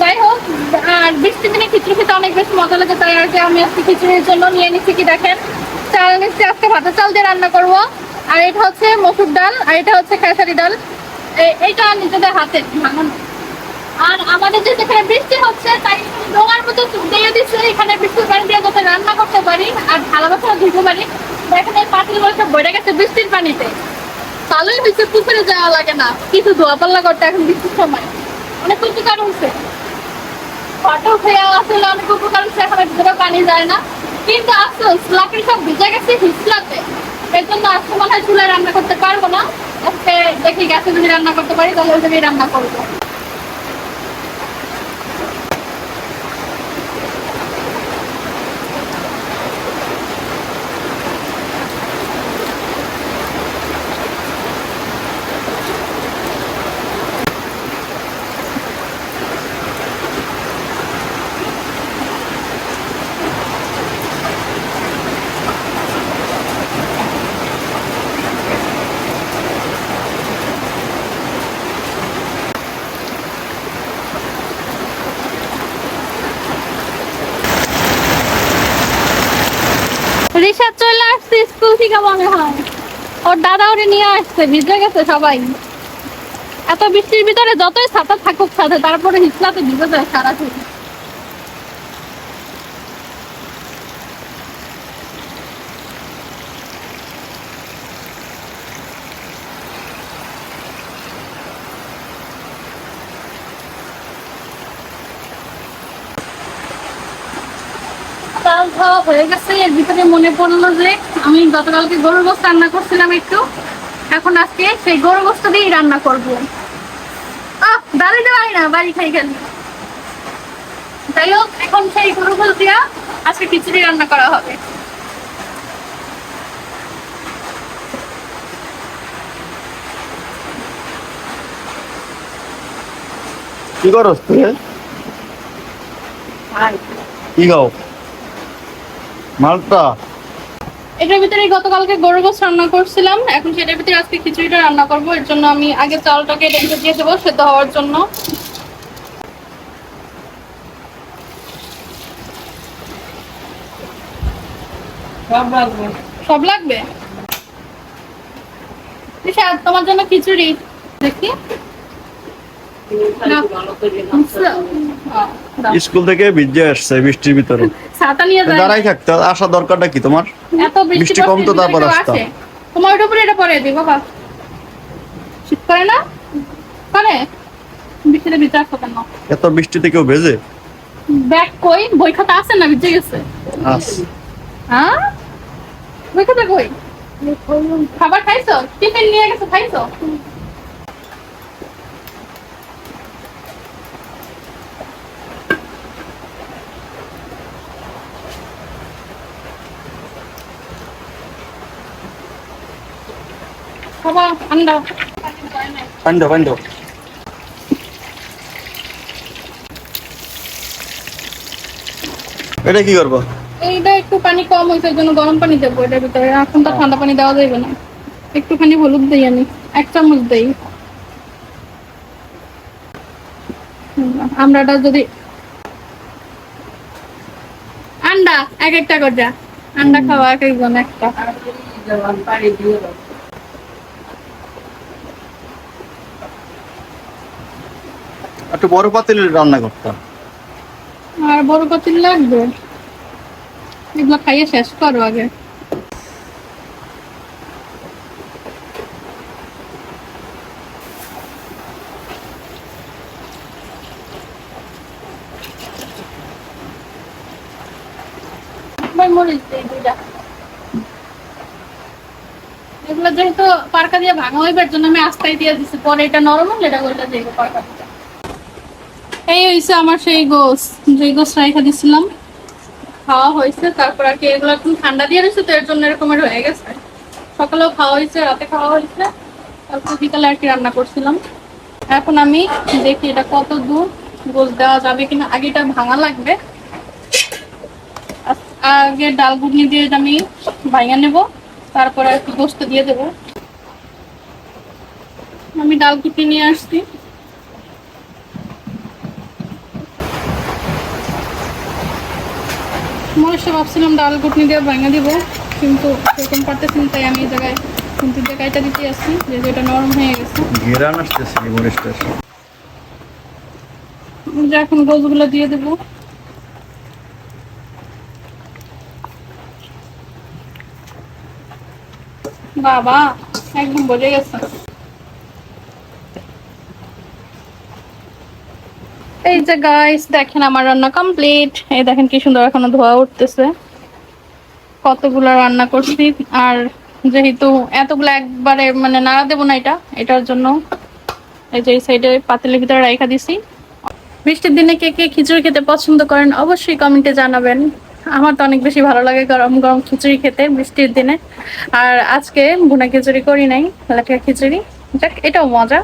যাই হোক আর বৃষ্টির দিনে খিচুড়ি খেতে অনেক বেশি মজা লাগে আমি আজকে খিচুড়ির জন্য নিয়ে নিচ্ছি কি দেখেন? চাল আজকে ভাতের চাল দিয়ে রান্না করব। আর এটা হচ্ছে মসুর ডাল, আর এটা হচ্ছে খেসারি ডাল। এইটা নিজেদের হাতে। ভাঙানো আর আমাদের যে যেখানে বৃষ্টি হচ্ছে, তাই ডোঙার মতো দিয়ে দিচ্ছে এখানে বৃষ্টির পানি দিয়ে যাতে রান্না করতে পারি আর থালা ধুতে পারি দেখেন এই পাতিলগুলো সব গেছে বৃষ্টির পানিতে। ভালোই হয়েছে পুকুরে যাওয়া লাগে না কিছু ধোয়া পাল্লা করতে এখন বৃষ্টির সময়। অনেক উপকার হচ্ছে ফটো খেয়ে আসলে অনেক উপকার হচ্ছে এখন ভিতরে পানি যায় না। কিন্তু আফসোস, লাকড়ি সব ভিজে গেছে হিসলাতে এর জন্য আজকে মনে হয় চুলায় রান্না করতে পারব না। আজকে দেখি গ্যাসে যদি রান্না করতে পারি, তাহলে ওই রান্না করব রিসাদ চলে আসছে স্কুল মনে হয়। ওর দাদা ওরে নিয়ে আসছে, ভিজে গেছে সবাই। এত বৃষ্টির ভিতরে যতই থাকুক সাথে তারপরে হিসলাতে ভিজে যায় চাল খাওয়া হয়ে গেছে, এর ভিতরে মনে পড়ল যে আমি গতকালকে গরুর গোস্ত রান্না করছিলাম একটু। এখন আজকে সেই গরুর গোস্ত দিয়েই রান্না করব। আহ দাঁড়িয়ে পারি না বাড়ি খাই যাই হোক এখন সেই গোস্ত দিয়া আজকে খিচুড়ি রান্না করা হবে। কি করস তুই কি খাও? মালটা? এটার ভিতরে গতকালকে গরুর গোস্ত রান্না করছিলাম। এখন সেটার ভিতরে আজকে খিচুড়িটা রান্না করব। এর জন্য আমি আগে চালটাকে রেখে দিয়ে দেবো সেদ্ধ হওয়ার জন্য। সব লাগবে। রিশাদ, তোমার জন্য খিচুড়ি। দেখি। স্কুল থেকে ভিজে আসছে বৃষ্টির ভিতরে। দাঁড়াই থাকতে আসা দরকারটা কি তোমার? এত বৃষ্টি কম তো তারপর আসতাম। তোমার উপরে এটা পরে দিই বাবা। শীত করে না? করে? বৃষ্টিতে ভিজে আসতো কেন? এত বৃষ্টিতে কেউ ভেজে? ব্যাগ কই বই খাতা আছে না ভিজে গেছে? আস হ্যাঁ? বই খাতা কই? খাবার খাইছো? টিফিন নিয়ে গেছো খাইছো? বাবা এটা কি করব? এইটা একটু পানি কম ওই জন্য গরম পানি দেবো এটার ভিতরে। এখন তো ঠান্ডা পানি দেওয়া যাবে না। একটুখানি হলুদ দিই আমি এক চামচ দিই। আমরাটা যদি আন্ডা এক একটা করে আন্ডা খাওয়া এক একজন একটা। একটু বড় পাতিল রান্না করতাম। আর বড় পাতিল লাগবে? এগুলো খাইয়ে শেষ করো আগে। এগুলো যেহেতু পারকা দিয়ে ভাঙা হইবার জন্য আমি আস্তাই দিয়ে দিছি। পরে এটা নরম হলে এটা করলে দিয়ে পারকা এই হইছে আমার সেই গোস যে গোস রাইখা দিছিলাম। খাওয়া হয়েছে তারপর আর কি এগুলো একটু ঠান্ডা দিয়ে রয়েছে তো এর জন্য এরকমের হয়ে গেছে। সকালেও খাওয়া হয়েছে রাতে খাওয়া হয়েছে তারপর বিকালে আর কি রান্না করছিলাম। এখন আমি দেখি এটা কত দূর গোল দেওয়া যাবে কিনা, আগে এটা ভাঙা লাগবে। আগে ডাল ঘুগনি দিয়ে আমি ভাঙা নেব, তারপরে একটু গোস্ত দিয়ে দেবো। আমি ডাল ঘুগনি নিয়ে আসছি। সে ভাবছিলাম ডাল ঘুটনি দিয়ে ভাঙা দিব কিন্তু সেরকম পারতেছি না, তাই আমি এই জায়গায় কিন্তু জায়গাটা দিতে আসছি যেহেতু এটা নরম হয়ে গেছে। ঘেরান আসতেছে যে এখন গোলগুলো দিয়ে দেবো। বাবা একদম বোঝে গেছে। এই যে গাইস দেখেন আমার রান্না কমপ্লিট এই দেখেন কি সুন্দর এখনও ধোয়া উঠতেছে। কতগুলো রান্না করছি। আর যেহেতু এতগুলো একবারে মানে নাড়া দেবো না এটা, এটার জন্য এই যে এই সাইডে পাতিলের ভিতরে রাইখা দিছি। বৃষ্টির দিনে কে কে খিচুড়ি খেতে পছন্দ করেন অবশ্যই কমেন্টে জানাবেন। আমার তো অনেক বেশি ভালো লাগে গরম গরম খিচুড়ি খেতে বৃষ্টির দিনে। আর আজকে ভুনা খিচুড়ি করি নাই লাঠিয়া খিচুড়ি। যাক, এটাও মজা।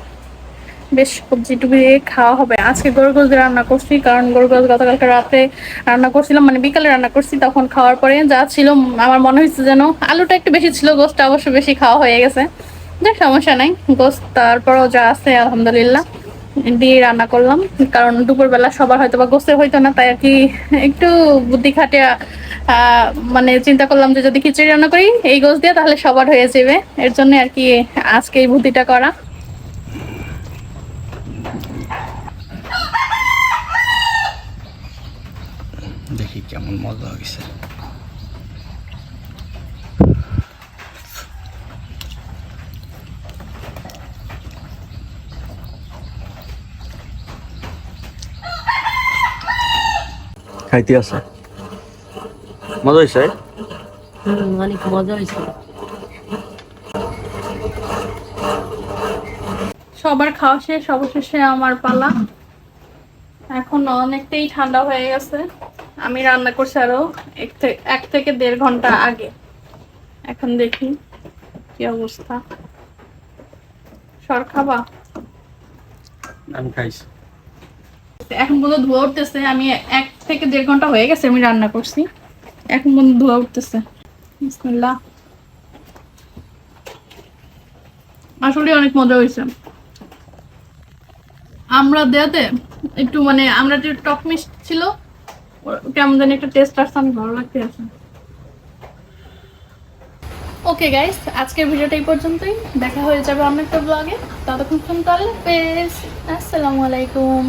বেশ সবজি টুবি দিয়ে খাওয়া হবে। আজকে গরু গোস দিয়ে রান্না করছি কারণ গরু গোস গতকালকে রাতে রান্না করছিলাম মানে বিকালে রান্না করছি তখন খাওয়ার পরে যা ছিল আমার মনে হয়েছে যেন আলুটা একটু বেশি ছিল গোসটা অবশ্য বেশি খাওয়া হয়ে গেছে। যাক সমস্যা নাই গোস তারপরও যা আছে আলহামদুলিল্লাহ দিয়ে রান্না করলাম। কারণ দুপুরবেলা সবার হয়তো বা গোসে হইতো না তাই আর কি একটু বুদ্ধি আহ, মানে চিন্তা করলাম যে যদি খিচুড়ি রান্না করি এই গোস দিয়ে তাহলে সবার হয়ে যাবে। এর জন্য আর কি আজকে এই বুদ্ধিটা করা দেখি কেমন মজা হয়েছে। খাইতে আছে মজা হয়েছে? অনেক মজা হয়েছিল সবার খাওয়া শেষ অবশেষে আমার পালা। এখন অনেকটাই ঠান্ডা হয়ে গেছে। আমি রান্না করছি আরও এক থেকে দেড় ঘণ্টা আগে। এখন দেখি কি অবস্থা। সর খাবা? আমি খাইছি। এখন পর্যন্ত ধোয়া উঠতেছে আমি এক থেকে দেড় ঘণ্টা হয়ে গেছে আমি রান্না করছি। এখন পর্যন্ত ধোয়া উঠতেছে। বিসমিল্লাহ। আসলে অনেক মজা হয়েছে। আমরা দেয়াতে একটু মানে আমরা যে টক মিষ্টি ছিল কেমন জানি একটা টেস্ট আসছে, আমি ভালো লাগতে আছে। ওকে গাইস আজকের ভিডিওটা এই পর্যন্তই। দেখা হয়ে যাবে অন্য একটা ব্লগে ততক্ষণ তাহলে পেস আসসালামু আলাইকুম